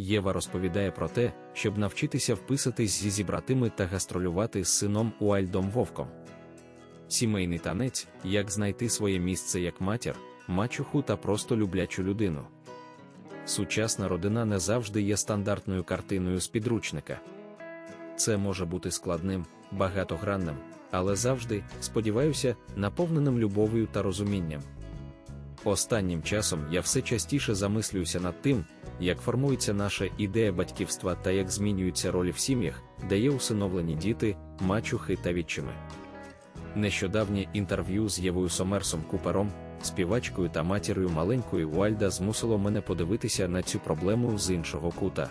Єва розповідає про те, щоб навчитися вписатись зі зібратими та гастролювати з сином Уальдом Вовком. Сімейний танець, як знайти своє місце як матір, мачуху та просто люблячу людину. Сучасна родина не завжди є стандартною картиною з підручника. Це може бути складним, багатогранним, але завжди, сподіваюся, наповненим любов'ю та розумінням. Останнім часом я все частіше замислююся над тим, як формується наша ідея батьківства та як змінюються ролі в сім'ях, де є усиновлені діти, мачухи та відчими. Нещодавнє інтерв'ю з Євою Сомерсом Купером, співачкою та матір'ю маленької Уальда змусило мене подивитися на цю проблему з іншого кута.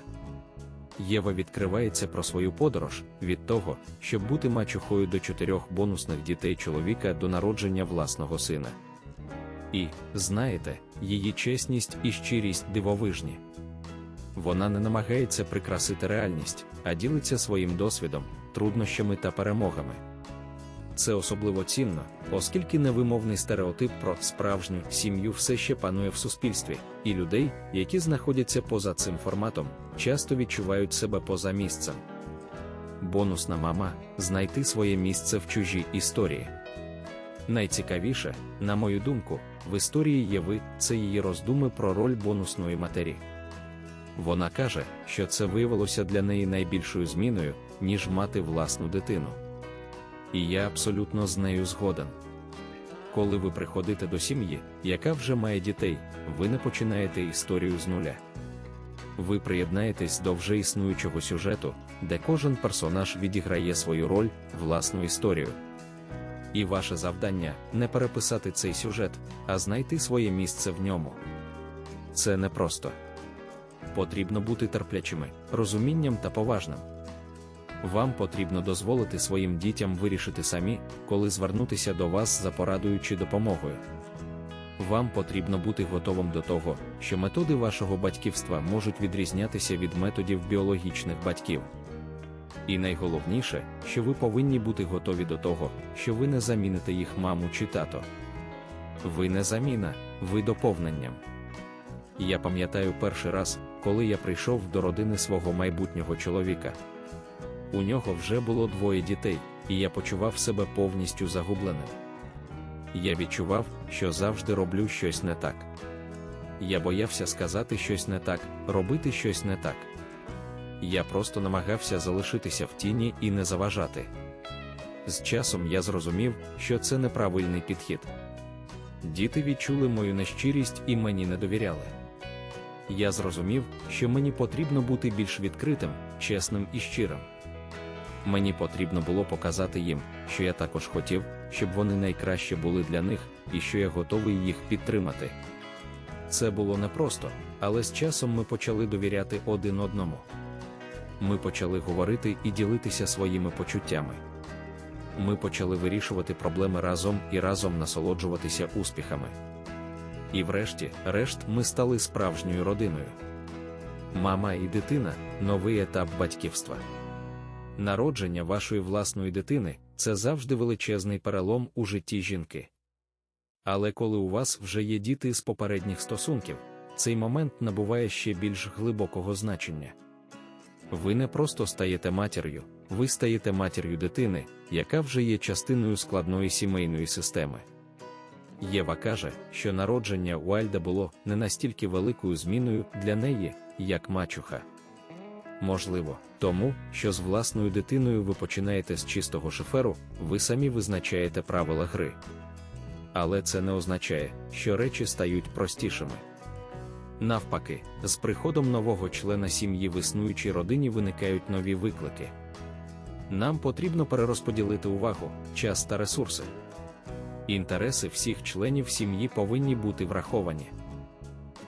Єва відкривається про свою подорож від того, щоб бути мачухою до чотирьох бонусних дітей чоловіка до народження власного сина. І, знаєте, її чесність і щирість дивовижні. Вона не намагається прикрасити реальність, а ділиться своїм досвідом, труднощами та перемогами. Це особливо цінно, оскільки невимовний стереотип про справжню сім'ю все ще панує в суспільстві, і людей, які знаходяться поза цим форматом, часто відчувають себе поза місцем. Бонусна мама знайти своє місце в чужій історії. Найцікавіше, на мою думку, в історії Єви це її роздуми про роль бонусної матері. Вона каже, що це виявилося для неї найбільшою зміною, ніж мати власну дитину. І я абсолютно з нею згоден. Коли ви приходите до сім'ї, яка вже має дітей, ви не починаєте історію з нуля. Ви приєднаєтесь до вже існуючого сюжету, де кожен персонаж відіграє свою роль, власну історію. І ваше завдання не переписати цей сюжет, а знайти своє місце в ньому. Це непросто. Потрібно бути терплячими, розумінням та поважним. Вам потрібно дозволити своїм дітям вирішити самі, коли звернутися до вас за порадою чи допомогою. Вам потрібно бути готовим до того, що методи вашого батьківства можуть відрізнятися від методів біологічних батьків. І найголовніше, що ви повинні бути готові до того, що ви не заміните їх маму чи тато. Ви не заміна, ви доповненням. Я пам'ятаю перший раз, коли я прийшов до родини свого майбутнього чоловіка. У нього вже було двоє дітей, і я почував себе повністю загубленим. Я відчував, що завжди роблю щось не так. Я боявся сказати щось не так, робити щось не так. Я просто намагався залишитися в тіні і не заважати. З часом я зрозумів, що це неправильний підхід. Діти відчули мою нещирість і мені не довіряли. Я зрозумів, що мені потрібно бути більш відкритим, чесним і щирим. Мені потрібно було показати їм, що я також хотів, щоб вони найкраще були для них і що я готовий їх підтримати. Це було непросто, але з часом ми почали довіряти один одному. Ми почали говорити і ділитися своїми почуттями. Ми почали вирішувати проблеми разом і разом насолоджуватися успіхами. І врешті, решт, ми стали справжньою родиною. Мама і дитина новий етап батьківства. Народження вашої власної дитини це завжди величезний перелом у житті жінки. Але коли у вас вже є діти з попередніх стосунків, цей момент набуває ще більш глибокого значення. Ви не просто стаєте матір'ю, ви стаєте матір'ю дитини, яка вже є частиною складної сімейної системи. Єва каже, що народження Уальда було не настільки великою зміною для неї, як мачуха. Можливо, тому, що з власною дитиною ви починаєте з чистого шиферу, ви самі визначаєте правила гри. Але це не означає, що речі стають простішими. Навпаки, з приходом нового члена сім'ї в існуючій родині виникають нові виклики. Нам потрібно перерозподілити увагу, час та ресурси. Інтереси всіх членів сім'ї повинні бути враховані.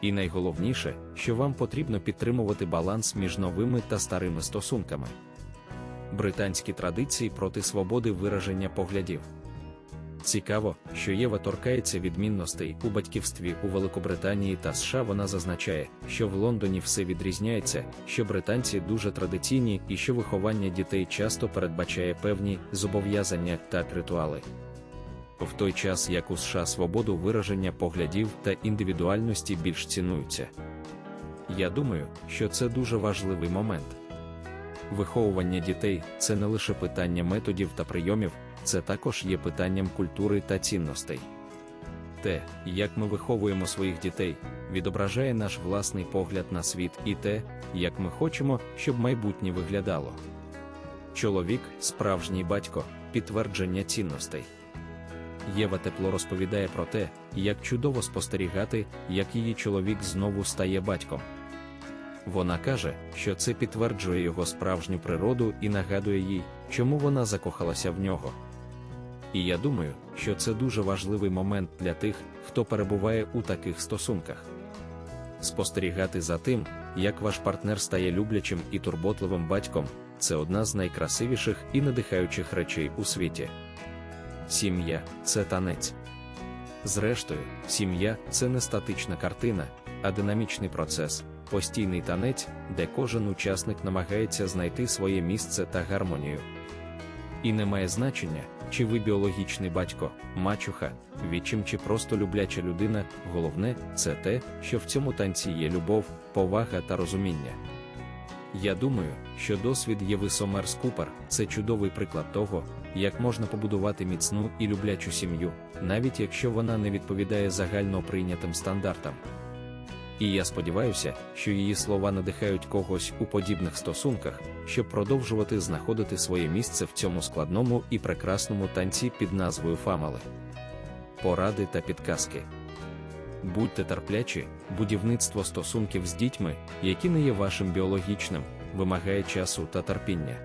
І найголовніше, що вам потрібно підтримувати баланс між новими та старими стосунками. Британські традиції проти свободи вираження поглядів. Цікаво, що Єва торкається відмінностей у батьківстві у Великобританії та США. Вона зазначає, що в Лондоні все відрізняється, що британці дуже традиційні і що виховання дітей часто передбачає певні зобов'язання та ритуали. В той час як у США свободу вираження поглядів та індивідуальності більш цінуються. Я думаю, що це дуже важливий момент. Виховування дітей це не лише питання методів та прийомів, це також є питанням культури та цінностей. Те, як ми виховуємо своїх дітей, відображає наш власний погляд на світ і те, як ми хочемо, щоб майбутнє виглядало. Чоловік, справжній батько, підтвердження цінностей. Єва тепло розповідає про те, як чудово спостерігати, як її чоловік знову стає батьком. Вона каже, що це підтверджує його справжню природу і нагадує їй, чому вона закохалася в нього. І я думаю, що це дуже важливий момент для тих, хто перебуває у таких стосунках. Спостерігати за тим, як ваш партнер стає люблячим і турботливим батьком, це одна з найкрасивіших і надихаючих речей у світі. Сім'я це танець. Зрештою, сім'я це не статична картина, а динамічний процес, постійний танець, де кожен учасник намагається знайти своє місце та гармонію. І не має значення, чи ви біологічний батько, мачуха, відчим чи просто любляча людина, головне це те, що в цьому танці є любов, повага та розуміння. Я думаю, що досвід Єви Сомерс Купер це чудовий приклад того, як можна побудувати міцну і люблячу сім'ю, навіть якщо вона не відповідає загально прийнятим стандартам. І я сподіваюся, що її слова надихають когось у подібних стосунках, щоб продовжувати знаходити своє місце в цьому складному і прекрасному танці під назвою Фамали. Поради та підказки. Будьте терплячі, будівництво стосунків з дітьми, які не є вашим біологічним, вимагає часу та терпіння.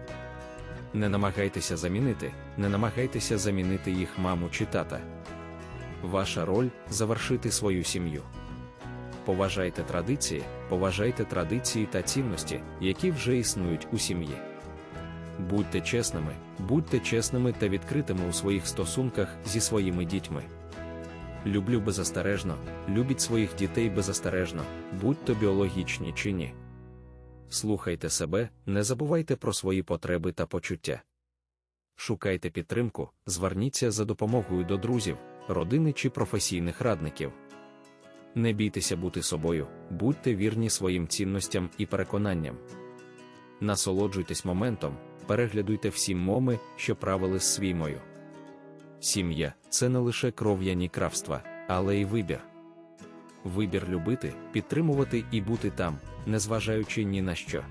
Не намагайтеся замінити, не намагайтеся замінити їх маму чи тата. Ваша роль завершити свою сім'ю. Поважайте традиції, поважайте традиції та цінності, які вже існують у сім'ї. Будьте чесними, будьте чесними та відкритими у своїх стосунках зі своїми дітьми. Люблю беззастережно, любіть своїх дітей беззастережно, будь то біологічні чи ні. Слухайте себе, не забувайте про свої потреби та почуття. Шукайте підтримку, зверніться за допомогою до друзів, родини чи професійних радників. Не бійтеся бути собою, будьте вірні своїм цінностям і переконанням. Насолоджуйтесь моментом, переглядуйте всі моми, що правили з свіймою. Сім'я це не лише кров'яні кравства, але й вибір. Вибір любити, підтримувати і бути там, незважаючи ні на що.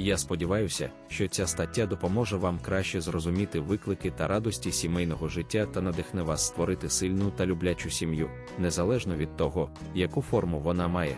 Я сподіваюся, що ця стаття допоможе вам краще зрозуміти виклики та радості сімейного життя та надихне вас створити сильну та люблячу сім'ю, незалежно від того, яку форму вона має.